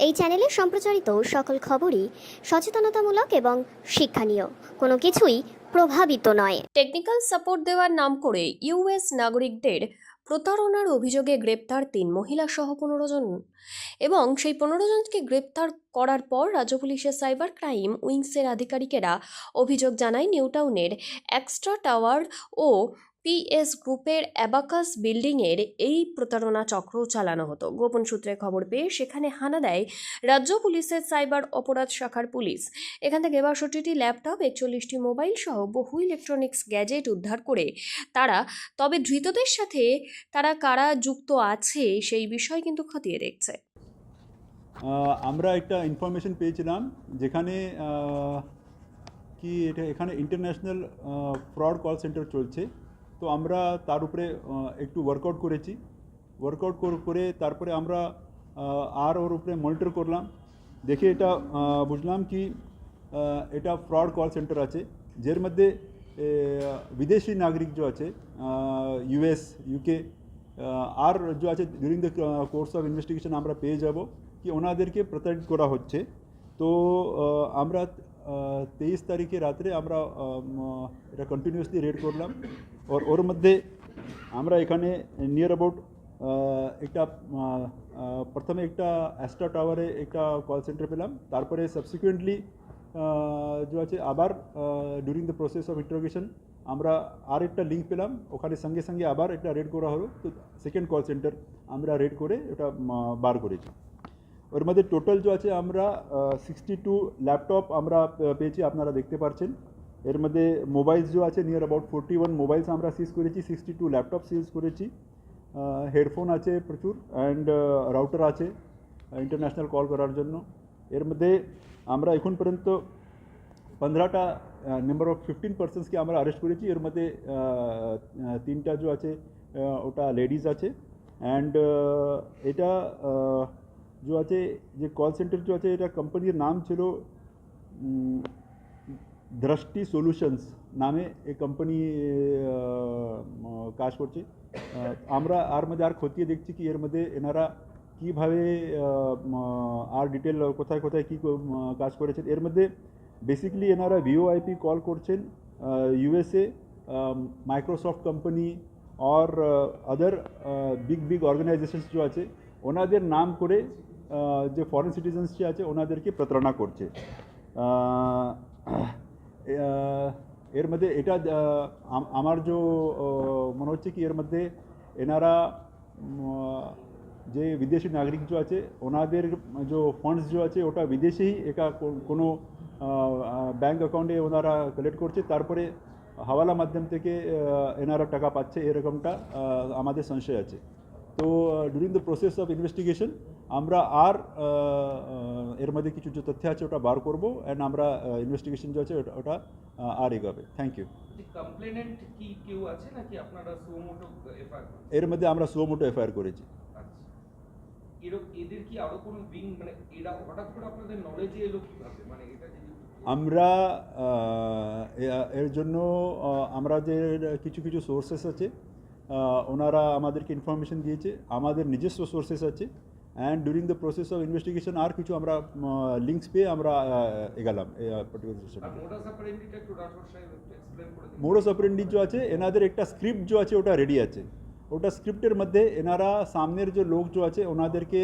এই চ্যানেলে সম্প্রচারিত সকল খবরই সচেতনতামূলক এবং শিক্ষণীয়। কোনো কিছুই প্রভাবিত নয়। টেকনিক্যাল সাপোর্ট দেওয়ার নাম করে ইউএস নাগরিকদের প্রতারণার অভিযোগে গ্রেপ্তার তিন মহিলা সহ পনেরো জন। এবং সেই পনেরো জনকে গ্রেপ্তার করার পর রাজ্য পুলিশের সাইবার ক্রাইম উইংসের আধিকারিকেরা অভিযোগ জানায় নিউটাউনের এক্সট্রা টাওয়ার ও পিএস গ্রুপের অ্যাবাকাস বিল্ডিংয়ের এই প্রতারণা চক্র চালানো হতো। গোপন সূত্রে খবর পেয়ে সেখানে হানা দেয় রাজ্য পুলিশের সাইবার অপরাধ শাখার পুলিশ। এখান থেকে বাষট্টিটি ল্যাপটপ, একচল্লিশটি মোবাইল সহ বহু ইলেকট্রনিক্স গ্যাজেট উদ্ধার করে তারা, তবে ধৃতদের সাথে তারা কারা যুক্ত আছে সেই বিষয় কিন্তু খতিয়ে দেখছে। আমরা একটা ইনফরমেশন পেয়েছিলাম যেখানে কি এটা এখানে ইন্টারন্যাশনাল ফ্রড কল সেন্টার চলছে। তো আমরা তার উপরে একটু ওয়ার্কআউট করেছি। ওয়ার্কআউট করে তারপরে আমরা আর ওর উপরে মনিটর করলাম। দেখে এটা বুঝলাম কি এটা ফ্রড কল সেন্টার আছে, যার মধ্যে বিদেশি নাগরিক যে আছে ইউএস ইউকে আর যে আছে during the course of investigation আমরা পেয়ে যাব, কি ওনাদেরকে প্রতারিত করা হচ্ছে। তো আমরা তেইশ তারিখে রাত্রে আমরা এটা কন্টিনিউসলি রেড করলাম। ওর ওর মধ্যে আমরা এখানে নিয়ার অ্যাবাউট একটা প্রথমে একটা অ্যাস্ট্রা টাওয়ারে একটা কল সেন্টার পেলাম। তারপরে সাবসিকুয়েন্টলি যে আছে, আবার during the process of interrogation আমরা আর একটা লিঙ্ক পেলাম। ওখানে সঙ্গে সঙ্গে আবার একটা রেড করা হলো। তো সেকেন্ড কল সেন্টার আমরা রেড করে ওটা বার করেছি। ওর মধ্যে টোটাল যে আছে আমরা সিক্সটি টু ল্যাপটপ আমরা পেয়েছি। আপনারা দেখতে পাচ্ছেন এর মধ্যে মোবাইলস যে আছে near about forty one mobiles আমরা সিজ করেছি সিক্সটি টু ল্যাপটপ সিজ করেছি হেডফোন আছে প্রচুর অ্যান্ড রাউটার আছে ইন্টারন্যাশনাল কল করার জন্য। এর মধ্যে আমরা এখন পর্যন্ত পনেরোটা নাম্বার অফ ফিফটিন পার্সেন্টসকে আমরা অ্যারেস্ট করেছি। এর মধ্যে তিনটা যে আছে ওটা লেডিস আছে। অ্যান্ড এটা যে আছে, যে কল সেন্টার যে আছে, এটা কোম্পানির নাম ছিল দৃষ্টি সলিউশনস নামে এই কোম্পানি কাজ করছে আমরা আর মধ্যে আর খতিয়ে দেখছি কি এর মধ্যে এনারা কীভাবে আর ডিটেল কোথায় কোথায় কী কাজ করেছেন এর মধ্যে বেসিক্যালি এনারা ভিওআইপি কল করছেন ইউএসএ মাইক্রোসফট কোম্পানি আর আদার বিগ বিগ অর্গানাইজেশনস যে আছে ওনাদের নাম করে যে ফরেন সিটিজেন্স যে আছে ওনাদেরকে প্রতারণা করছে এর মধ্যে এটা আমার যে মনে হচ্ছে কি, এর মধ্যে এনারা যে বিদেশি নাগরিক যে আছে, ওনাদের যে ফান্ডস যে আছে, ওটা বিদেশেই একা কোনো ব্যাঙ্ক অ্যাকাউন্টে ওনারা কালেক্ট করছে। তারপরে হাওয়ালা মাধ্যম থেকে এনারা টাকা পাচ্ছে, এরকমটা আমাদের সংশয় আছে। তো during the process of investigation আমরা আর এর মধ্যে কিছু যে তথ্য আছে ওটা বার করব অ্যান্ড আমরা ইনভেস্টিগেশন যে আছে ওটা ওটা আর এগাবে। থ্যাংক ইউ এর মধ্যে আমরা সুমোটো এফআইআর করেছি। আচ্ছা। এদের কি আরও কোনো উইং মানে এরা হঠাৎ করে আপনাদের নলেজে এলো কীভাবে? মানে এটা আমরা এর জন্য আমরা যে কিছু কিছু সোর্সেস আছে ওনারা আমাদেরকে ইনফরমেশন দিয়েছে আমাদের নিজস্ব সোর্সেস আছে and during the process of investigation আর কিছু আমরা লিঙ্কস পেয়ে আমরা এগালাম মোডস অপারেন্ডি যে আছে এনাদের একটা স্ক্রিপ্ট যে আছে ওটা রেডি আছে। ওটা স্ক্রিপ্টের মধ্যে এনারা সামনের যে লোক যে আছে ওনাদেরকে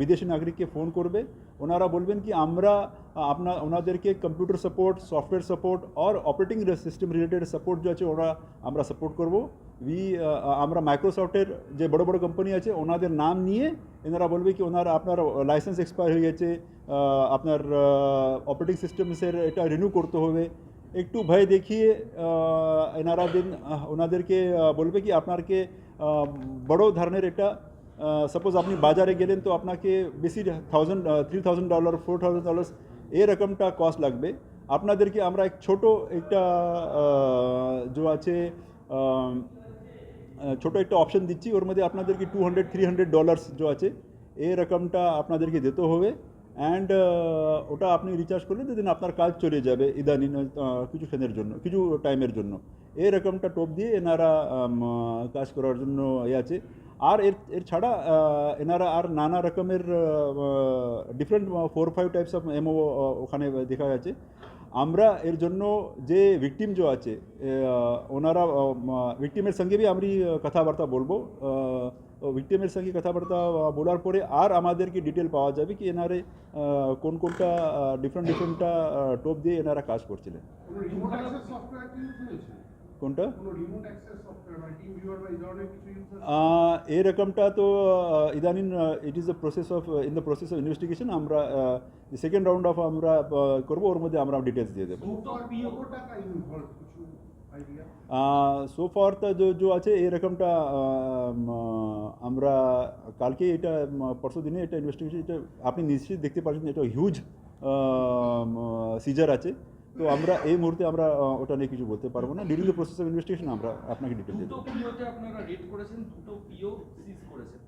বিদেশি নাগরিককে ফোন করবে। ওনারা বলবেন কি আমরা আপনার ওনাদেরকে কম্পিউটার সাপোর্ট সফটওয়্যার সাপোর্ট আর অপারেটিং সিস্টেম রিলেটেড সাপোর্ট যে আছে ওরা আমরা সাপোর্ট করব। উই আমরা মাইক্রোসফটের যে বড় বড় কোম্পানি আছে ওনাদের নাম নিয়ে এনারা বলবে কি ওনার আপনার লাইসেন্স এক্সপায়ার হয়ে গেছে আপনার অপারেটিং সিস্টেমসের এটা রিনিউ করতে হবে। একটু ভয় দেখিয়ে এনারা দিন ওনাদেরকে বলবে কি আপনাকে আহ, বড় ধরনের একটা সাপোজ আপনি বাজারে গেলেন তো আপনাকে বেশি thousand three thousand dollar four thousand dollars এই রকমটা কস্ট লাগবে। আপনাদেরকে আমরা এক ছোট একটা যে আছে ছোটো একটা অপশন দিচ্ছি। ওর মধ্যে আপনাদেরকে two hundred three hundred dollars যে আছে এই রকমটা আপনাদেরকে দিতে হবে। অ্যান্ড ওটা আপনি রিচার্জ করলে দিন আপনার কাজ চলে যাবে ইদানিং কিছু ক্ষণের জন্য, কিছু টাইমের জন্য। এই রকমটা টোপ দিয়ে এনারা কাজ করার জন্য এ আছে। আর এর এর ছাড়া এনারা আর নানা রকমের different four five types of MO ওখানে দেখা গেছে আমরা এর জন্য যে ভিকটিম যে আছে ওনারা ভিকটিমের সঙ্গে বি আমি কথাবার্তা বলব। ভিকটিমের সঙ্গে কথাবার্তা বলার পরে আর আমাদেরকে ডিটেল পাওয়া যাবে কি এনারে কোন কোনটা ডিফারেন্ট ডিফারেন্টটা টোপ দিয়ে এনারা কাজ করছিলেন। কি কোনটা? এই রকমটা তো ইদানিং it is the process of in the process of investigation আমরা সেকেন্ড রাউন্ড অফ আমরা করব ওর মধ্যে আমরা ডিটেলস দিয়ে দেবো। সো ফার তো जो আছে এই রকমটা আমরা কালকে এটা পরশু দিনে এটা ইনভেস্টিগেশন এটা আপনি নিশ্চিত দেখতে পাচ্ছেন এটা হিউজ সিজার আছে তো আমরা এই মুহূর্তে আমরা ওটা নিয়ে কিছু বলতে পারব না। During the process of investigation আমরা আপনাকে ডিটেল দেবো। আপনারা রেড করেছেন দুটো পিও সিজ করেছেন।